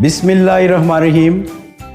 बिसमीम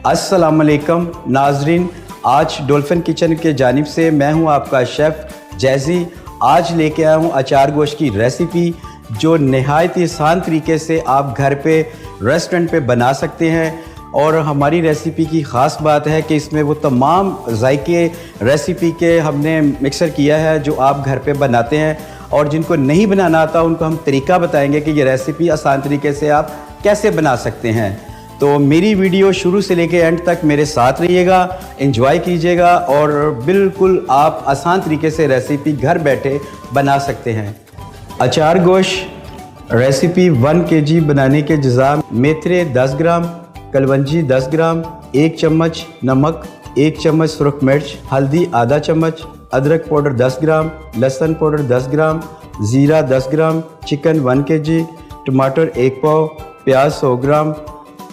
अस्सलाम वालेकुम नाजरीन। आज डोल्फिन किचन के जानिब से मैं हूँ आपका शेफ़ जैजी। आज लेके आया हूँ अचार गोश्त की रेसिपी, जो नहायत ही आसान तरीके से आप घर पे, रेस्टोरेंट पे बना सकते हैं। और हमारी रेसिपी की ख़ास बात है कि इसमें वो तमाम जायके रेसिपी के हमने मिक्सर किया है, जो आप घर पे बनाते हैं। और जिनको नहीं बनाना आता, उनको हम तरीका बताएँगे कि ये रेसिपी आसान तरीके से आप कैसे बना सकते हैं? तो मेरी वीडियो शुरू से लेकर एंड तक मेरे साथ रहिएगा इंजॉय कीजिएगा और बिल्कुल आप आसान तरीके से रेसिपी घर बैठे बना सकते हैं। अचार गोश, रेसिपी वन के जी बनाने के जजा मेथरे 10 ग्राम, कलवंजी 10 ग्राम, एक चम्मच नमक, एक चम्मच सुरख मिर्च, हल्दी आधा चम्मच, अदरक पाउडर 10 ग्राम, लहसुन पाउडर 10 ग्राम, ज़ीरा 10 ग्राम, चिकन 1 के जी टमाटर एक पाव प्याज 100 ग्राम,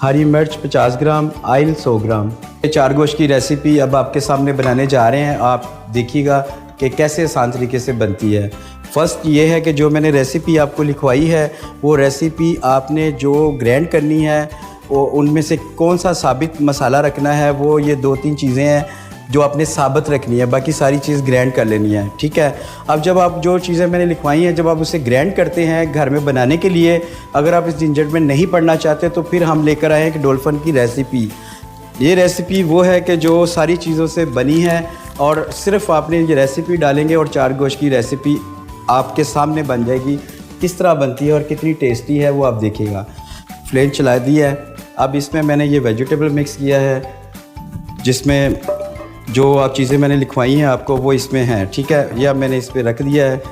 हरी मिर्च 50 ग्राम, आयल 100 ग्राम। ये चार गोश्त की रेसिपी अब आपके सामने बनाने जा रहे हैं। आप देखिएगा कि कैसे आसान तरीके से बनती है। फ़र्स्ट ये है कि जो मैंने रेसिपी आपको लिखवाई है, वो रेसिपी आपने जो ग्रैंड करनी है, वो उनमें से कौन सा साबित मसाला रखना है, वो ये दो तीन चीज़ें हैं। जो आपने साबित रखनी है, बाकी सारी चीज़ ग्रैंड कर लेनी है, ठीक है? अब जब आप जो चीज़ें मैंने लिखवाई हैं, जब आप उसे ग्रैंड करते हैं घर में बनाने के लिए, अगर आप इस झंझट में नहीं पढ़ना चाहते तो फिर हम लेकर आए हैं कि डोल्फन की रेसिपी। ये रेसिपी वो है कि जो सारी चीज़ों से बनी है, और सिर्फ़ आपने ये रेसिपी डालेंगे और चार गोश्त की रेसिपी आपके सामने बन जाएगी। किस तरह बनती है और कितनी टेस्टी है, वो आप देखिएगा। फ्लेम चला दी है। अब इसमें मैंने ये वेजिटेबल मिक्स किया है, जिसमें जो आप चीज़ें मैंने लिखवाई हैं आपको, वो इसमें हैं, ठीक है? या मैंने इस पर रख दिया है।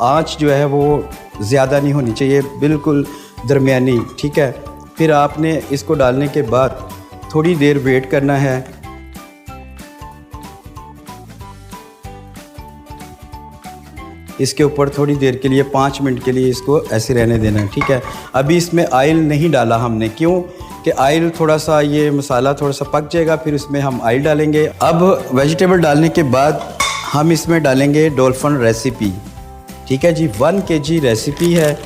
आँच जो है वो ज़्यादा नहीं होनी चाहिए, बिल्कुल दरमियानी, ठीक है? फिर आपने इसको डालने के बाद थोड़ी देर वेट करना है। इसके ऊपर थोड़ी देर के लिए, पाँच मिनट के लिए इसको ऐसे रहने देना है ठीक है? अभी इसमें आयल नहीं डाला हमने, क्यों? कि आयल थोड़ा सा, ये मसाला थोड़ा सा पक जाएगा, फिर इसमें हम आयल डालेंगे। अब वेजिटेबल डालने के बाद हम इसमें डालेंगे डोल्फन रेसिपी ठीक है जी वन के जी रेसिपी है।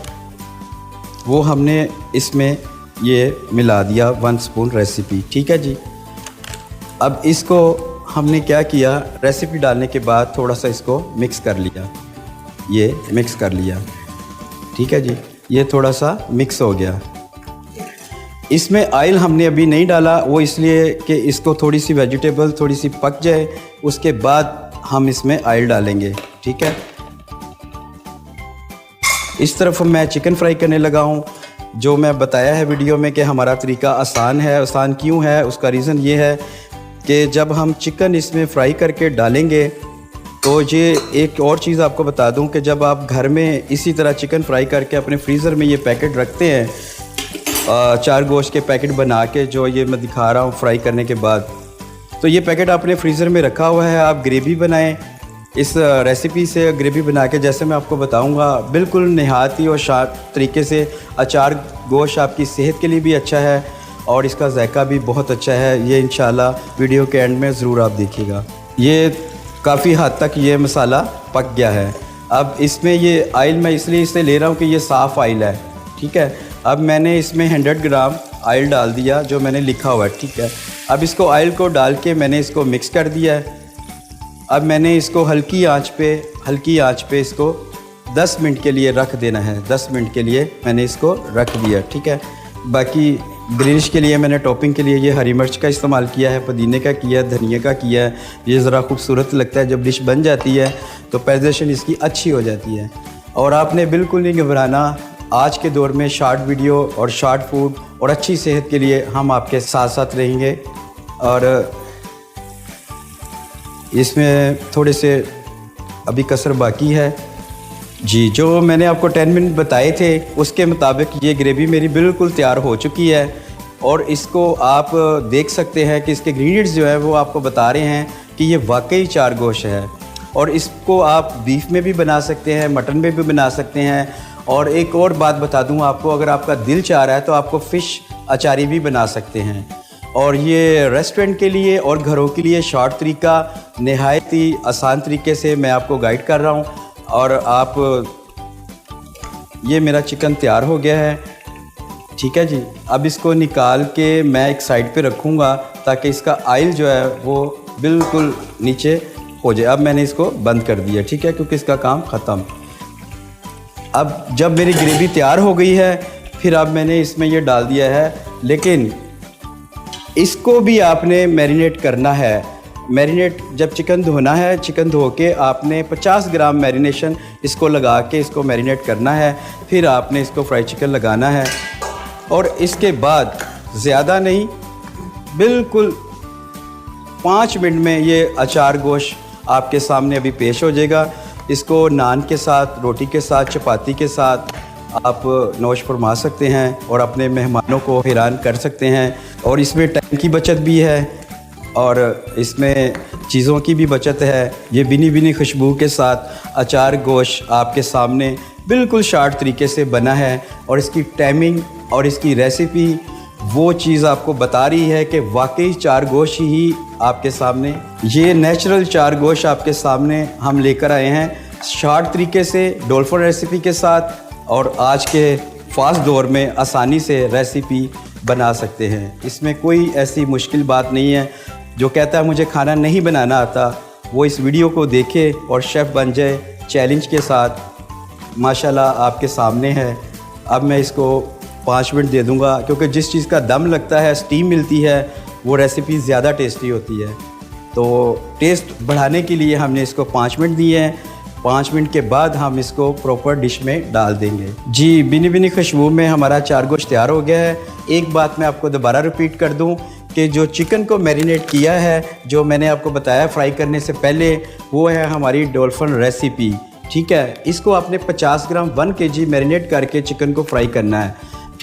वो हमने इसमें ये मिला दिया वन स्पून रेसिपी ठीक है जी? अब इसको हमने क्या किया? रेसिपी डालने के बाद थोड़ा सा इसको मिक्स कर लिया। ये मिक्स कर लिया। ठीक है जी? ये थोड़ा सा मिक्स हो गया। इसमें आयल हमने अभी नहीं डाला, वो इसलिए कि इसको थोड़ी सी वेजिटेबल थोड़ी सी पक जाए, उसके बाद हम इसमें आयल डालेंगे, ठीक है? इस तरफ़ मैं चिकन फ्राई करने लगा हूँ, जो मैं बताया है वीडियो में कि हमारा तरीका आसान है, आसान क्यों है, उसका रीज़न ये है कि जब हम चिकन इसमें फ्राई करके डालेंगे तो ये एक और चीज़ आपको बता दूँ कि जब आप घर में इसी तरह चिकन फ्राई करके अपने फ्रीज़र में ये पैकेट रखते हैं चार गोश्त के पैकेट बना के जो ये मैं दिखा रहा हूँ फ्राई करने के बाद। तो ये पैकेट आपने फ्रीज़र में रखा हुआ है, आप ग्रेवी बनाएँ। इस रेसिपी से ग्रेवी बना के जैसे मैं आपको बताऊँगा, बिल्कुल नहाती और शार्प तरीके से अचार गोश्त आपकी सेहत के लिए भी अच्छा है और इसका जायका भी बहुत अच्छा है। ये इन वीडियो के एंड में ज़रूर आप देखिएगा। ये काफ़ी हद तक ये मसाला पक गया है। अब इसमें ये आयल मैं इसलिए इसे ले रहा हूँ कि ये साफ़ आयल है, ठीक है? अब मैंने इसमें हंड्रेड ग्राम आयल डाल दिया, जो मैंने लिखा हुआ है, ठीक है? अब इसको आयल को डाल के मैंने इसको मिक्स कर दिया है। अब मैंने इसको हल्की आँच पे, हल्की आँच पे इसको 10 मिनट के लिए रख देना है। 10 मिनट के लिए मैंने इसको रख दिया, ठीक है? बाकी ग्रीनिश के लिए मैंने टॉपिंग के लिए ये हरी मिर्च का इस्तेमाल किया है, पुदीने का किया है, धनिया का किया है। ये ज़रा खूबसूरत लगता है, जब डिश बन जाती है तो प्रेजेंटेशन इसकी अच्छी हो जाती है। और आपने बिल्कुल नहीं घबराना आज के दौर में शार्ट वीडियो और शार्ट फ़ूड और अच्छी सेहत के लिए हम आपके साथ साथ रहेंगे। और, इसमें थोड़े से अभी कसर बाकी है। जी, जो मैंने आपको टेन मिनट बताए थे, उसके मुताबिक ये ग्रेवी मेरी बिल्कुल तैयार हो चुकी है। और इसको आप देख सकते हैं कि इसके इंग्रीडियंट्स जो है वो आपको बता रहे हैं कि ये वाकई चार गोश है। और इसको आप बीफ में भी बना सकते हैं मटन में भी बना सकते हैं। और एक और बात बता दूँ आपको, अगर आपका दिल चाह रहा है तो आपको फ़िश अचारी भी बना सकते हैं। और ये रेस्टोरेंट के लिए और घरों के लिए शॉर्ट तरीका, नहायत ही आसान तरीके से मैं आपको गाइड कर रहा हूँ। और आप, ये मेरा चिकन तैयार हो गया है। ठीक है जी? अब इसको निकाल के मैं एक साइड पे रखूँगा ताकि इसका आयल जो है वो बिल्कुल नीचे हो जाए। अब मैंने इसको बंद कर दिया। ठीक है? क्योंकि इसका काम ख़त्म। अब जब मेरी ग्रेवी तैयार हो गई है, फिर अब मैंने इसमें ये डाल दिया है। लेकिन इसको भी आपने मैरिनेट करना है। मैरिनेट, जब चिकन धोना है, चिकन धो के आपने 50 ग्राम मैरिनेशन इसको लगा के इसको मैरिनेट करना है। फिर आपने इसको फ्राई चिकन लगाना है। और इसके बाद ज़्यादा नहीं, बिल्कुल पाँच मिनट में ये अचार गोश्त आपके सामने अभी पेश हो जाएगा। इसको नान के साथ, रोटी के साथ, चपाती के साथ आप नोश फरमा सकते हैं और अपने मेहमानों को हैरान कर सकते हैं। और इसमें टाइम की बचत भी है और इसमें चीज़ों की भी बचत है। ये बिनी बिनी खुशबू के साथ अचार गोश्त आपके सामने बिल्कुल शार्ट तरीके से बना है और इसकी टाइमिंग और इसकी रेसिपी वो चीज़ आपको बता रही है कि वाकई चार गोश ही आपके सामने, ये नेचुरल चार गोश आपके सामने हम लेकर आए हैं शार्ट तरीके से डोल्फन रेसिपी के साथ और आज के फास्ट दौर में आसानी से रेसिपी बना सकते हैं। इसमें कोई ऐसी मुश्किल बात नहीं है। जो कहता है मुझे खाना नहीं बनाना आता, वो इस वीडियो को देखे और शेफ़ बन जाए। चैलेंज के साथ माशाल्लाह आपके सामने है। अब मैं इसको पाँच मिनट दे दूँगा, क्योंकि जिस चीज़ का दम लगता है स्टीम मिलती है, वो रेसिपी ज़्यादा टेस्टी होती है। तो टेस्ट बढ़ाने के लिए हमने इसको पाँच मिनट दिए हैं। पाँच मिनट के बाद हम इसको प्रॉपर डिश में डाल देंगे। जी, बिनी बिनी खुशबू में हमारा चार गोश्त तैयार हो गया है। एक बात मैं आपको दोबारा रिपीट कर दूँ कि जो चिकन को मैरिनेट किया है, जो मैंने आपको बताया फ्राई करने से पहले, वो है हमारी डोल्फन रेसिपी ठीक है, इसको आपने 50 ग्राम 1 के जी मैरिनेट करके चिकन को फ्राई करना है।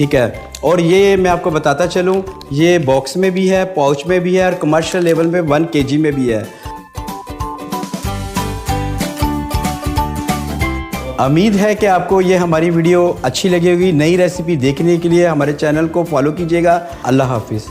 ठीक है। और ये मैं आपको बताता चलूँ, ये बॉक्स में भी है पाउच में भी है और कमर्शियल लेवल में वन के में भी है। उम्मीद है कि आपको ये हमारी वीडियो अच्छी लगी होगी। नई रेसिपी देखने के लिए हमारे चैनल को फॉलो कीजिएगा। अल्लाह हाफिज़।